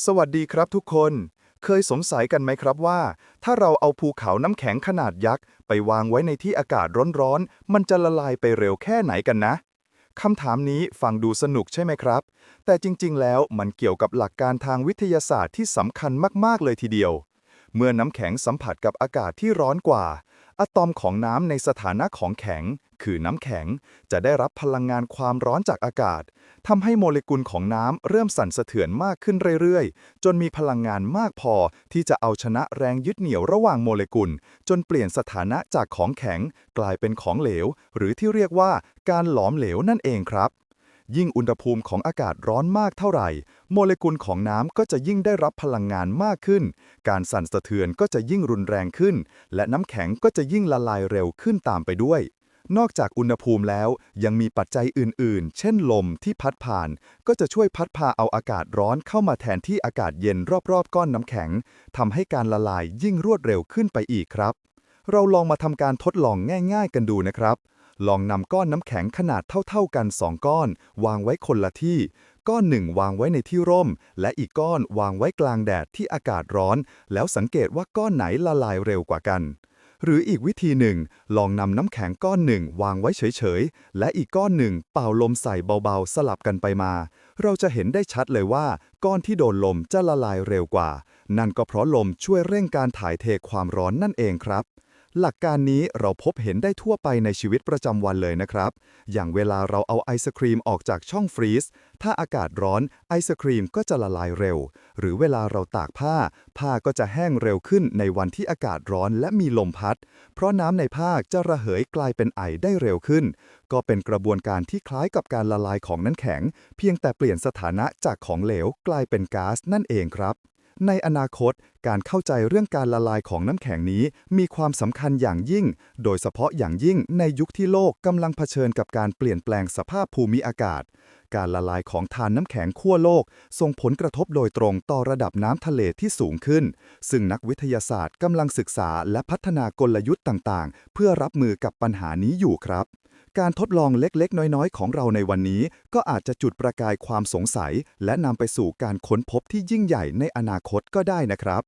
สวัสดีครับทุกคน เคยสงสัยกันไหมครับว่า ถ้าเราเอาภูเขาน้ำแข็งขนาดยักษ์ ไปวางไว้ในที่อากาศร้อนๆ มันจะละลายไปเร็วแค่ไหนกันนะคำถามนี้ฟังดูสนุกใช่ไหมครับ แต่จริง ๆ แล้วมันเกี่ยวกับหลักการทางวิทยาศาสตร์ที่สำคัญมากๆ เลยทีเดียว เมื่อน้ำแข็งสัมผัสกับอากาศที่ร้อนกว่า อะตอมของน้ำในสถานะของแข็ง คือน้ำแข็ง จะได้รับพลังงานความร้อนจากอากาศทำให้โมเลกุลของน้ำเริ่มสั่นสะเทือนมากขึ้นเรื่อยๆ จนมีพลังงานมากพอที่จะเอาชนะแรงยึดเหนี่ยวระหว่างโมเลกุล จนเปลี่ยนสถานะจากของแข็ง กลายเป็นของเหลว หรือที่เรียกว่าการหลอมเหลวนั่นเองครับยิ่งอุณหภูมิของอากาศร้อนมากเท่าไหร่ โมเลกุลของน้ำก็จะยิ่งได้รับพลังงานมากขึ้น การสั่นสะเทือนก็จะยิ่งรุนแรงขึ้น และน้ำแข็งก็จะยิ่งละลายเร็วขึ้นตามไปด้วย นอกจากอุณหภูมิแล้ว ยังมีปัจจัยอื่น ๆ เช่นลมที่พัดผ่าน ก็จะช่วยพัดพาเอาอากาศร้อนเข้ามาแทนที่อากาศเย็นรอบๆ ก้อนน้ำแข็งทำให้การละลายยิ่งรวดเร็วขึ้นไปอีกครับ เราลองมาทำการทดลองง่าย ๆ กันดูนะครับ ลองนำก้อนน้ำแข็งขนาดเท่า ๆ กัน 2 ก้อน วางไว้คนละที่ ก้อนหนึ่งวางไว้ในที่ร่ม และอีกก้อนวางไว้กลางแดดที่อากาศร้อน แล้วสังเกตว่าก้อนไหนละลายเร็วกว่ากัน หรืออีกวิธีหนึ่ง ลองนำน้ำแข็งก้อนหนึ่งวางไว้เฉยๆ และอีกก้อนหนึ่งเป่าลมใส่เบาๆ สลับกันไปมา เราจะเห็นได้ชัดเลยว่า ก้อนที่โดนลมจะละลายเร็วกว่า นั่นก็เพราะลมช่วยเร่งการถ่ายเทความร้อนนั่นเองครับ หลักการนี้เราพบเห็นได้ทั่วไปในชีวิตประจำวันเลยนะครับ อย่างเวลาเราเอาไอศครีมออกจากช่องฟรีซ ถ้าอากาศร้อนไอศครีมก็จะละลายเร็ว หรือเวลาเราตากผ้า ผ้าก็จะแห้งเร็วขึ้นในวันที่อากาศร้อนและมีลมพัด เพราะน้ำในผ้าจะระเหยกลายเป็นไอได้เร็วขึ้น ก็เป็นกระบวนการที่คล้ายกับการละลายของน้ำแข็ง เพียงแต่เปลี่ยนสถานะจากของเหลวกลายเป็นก๊าซนั่นเองครับ ในอนาคต การเข้าใจเรื่องการละลายของน้ำแข็งนี้ มีความสำคัญอย่างยิ่ง โดยเฉพาะอย่างยิ่งในยุคที่โลกกำลังเผชิญกับการเปลี่ยนแปลงสภาพภูมิอากาศ การละลายของทานน้ำแข็งขั้วโลก ส่งผลกระทบโดยตรงต่อระดับน้ำทะเลที่สูงขึ้น ซึ่งนักวิทยาศาสตร์กำลังศึกษาและพัฒนากลยุทธ์ต่าง ๆ เพื่อรับมือกับปัญหานี้อยู่ครับ การทดลองเล็กๆ น้อยๆ ของเราในวันนี้ ก็อาจจะจุดประกายความสงสัย และนำไปสู่การค้นพบที่ยิ่งใหญ่ในอนาคตก็ได้นะครับ